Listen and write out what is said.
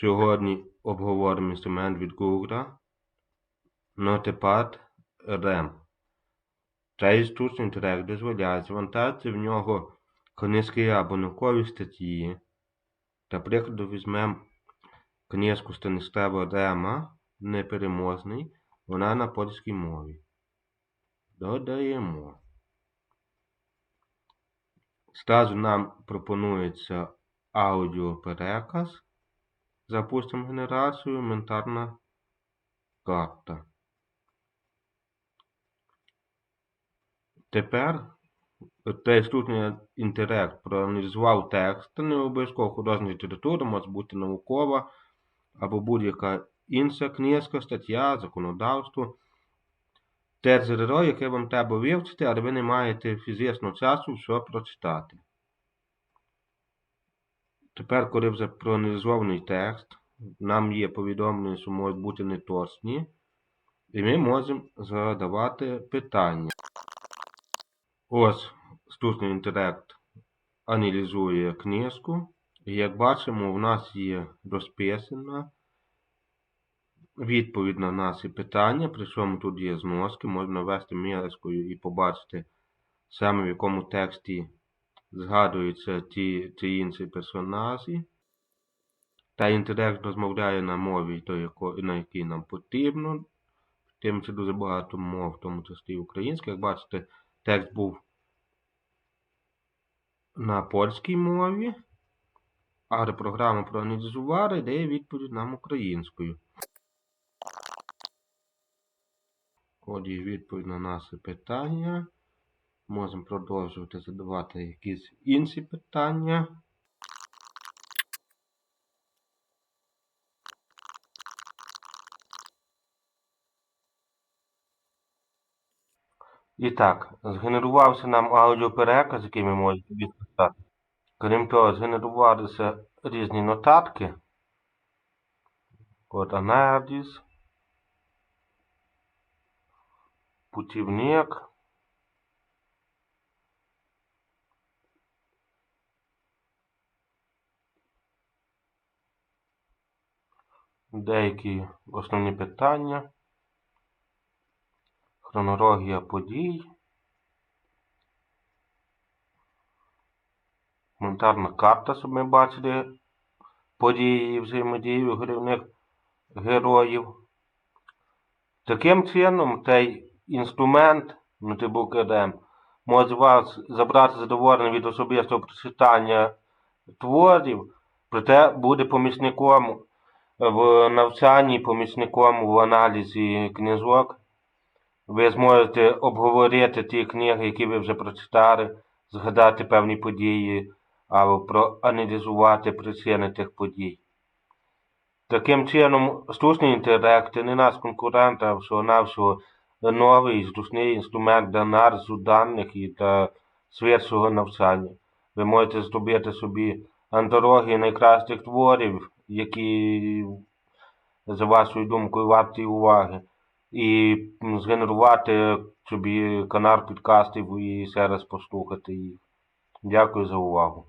Сьогодні обговоримо інструмент від Google Notepad REM. Цей штучний інтелект дозволяє завантажити в нього книжки або наукові статті. Та прикладу візьмемо книжку Станіслава Рема Непереможний. Вона на польській мові. Додаємо. Зразу нам пропонується аудіопереказ. Запустимо генерацію ментарна карта. Тепер цей штучний інтелект проаналізував текст, не обов'язково художня література, може бути наукова або будь-яка інша книжка, стаття, законодавство. Те джерело, яке вам треба вивчити, але ви не маєте фізичного часу все прочитати. Тепер, коли вже проаналізований текст, нам є повідомлення, що можуть бути неточні, і ми можемо задавати питання. Ось штучний інтелект аналізує книжку. І як бачимо, у нас є розписана відповідь на наші питання, причому тут є зноски, можна ввести мірочкою і побачити саме в якому тексті згадуються ті чи інші персонажі. Та інтелект розмовляє на мові, на якій нам потрібно. Тим це дуже багато мов, в тому числі українська. Як бачите, текст був на польській мові, але програма проаналізувала і дає відповідь нам українською. От відповідь на наше питання. Можемо продовжувати задавати якісь інші питання. І так, згенерувався нам аудіопереказ, який ми можемо відписати. Крім того, згенерувалися різні нотатки. От аналіз, путівник. Деякі основні питання хронологія подій, монетарна карта, щоб ми бачили події і взаємодію гривних героїв. Таким чином, цей інструмент, ноутбук РМ, може вас забрати задоволення від особистого прочитання творів, проте буде помічником в навчанні, помічником в аналізі книжок. Ви зможете обговорити ті книги, які ви вже прочитали, згадати певні події, або проаналізувати причини тих подій. Таким чином, штучний інтелект не наш конкурент, а всього-навсього новий зручний інструмент для аналізу даних і для швидшого навчання. Ви можете зробити собі антології найкращих творів, які, за вашою думкою, варті уваги і згенерувати собі канал підкастів і ще раз послухати їх. Дякую за увагу.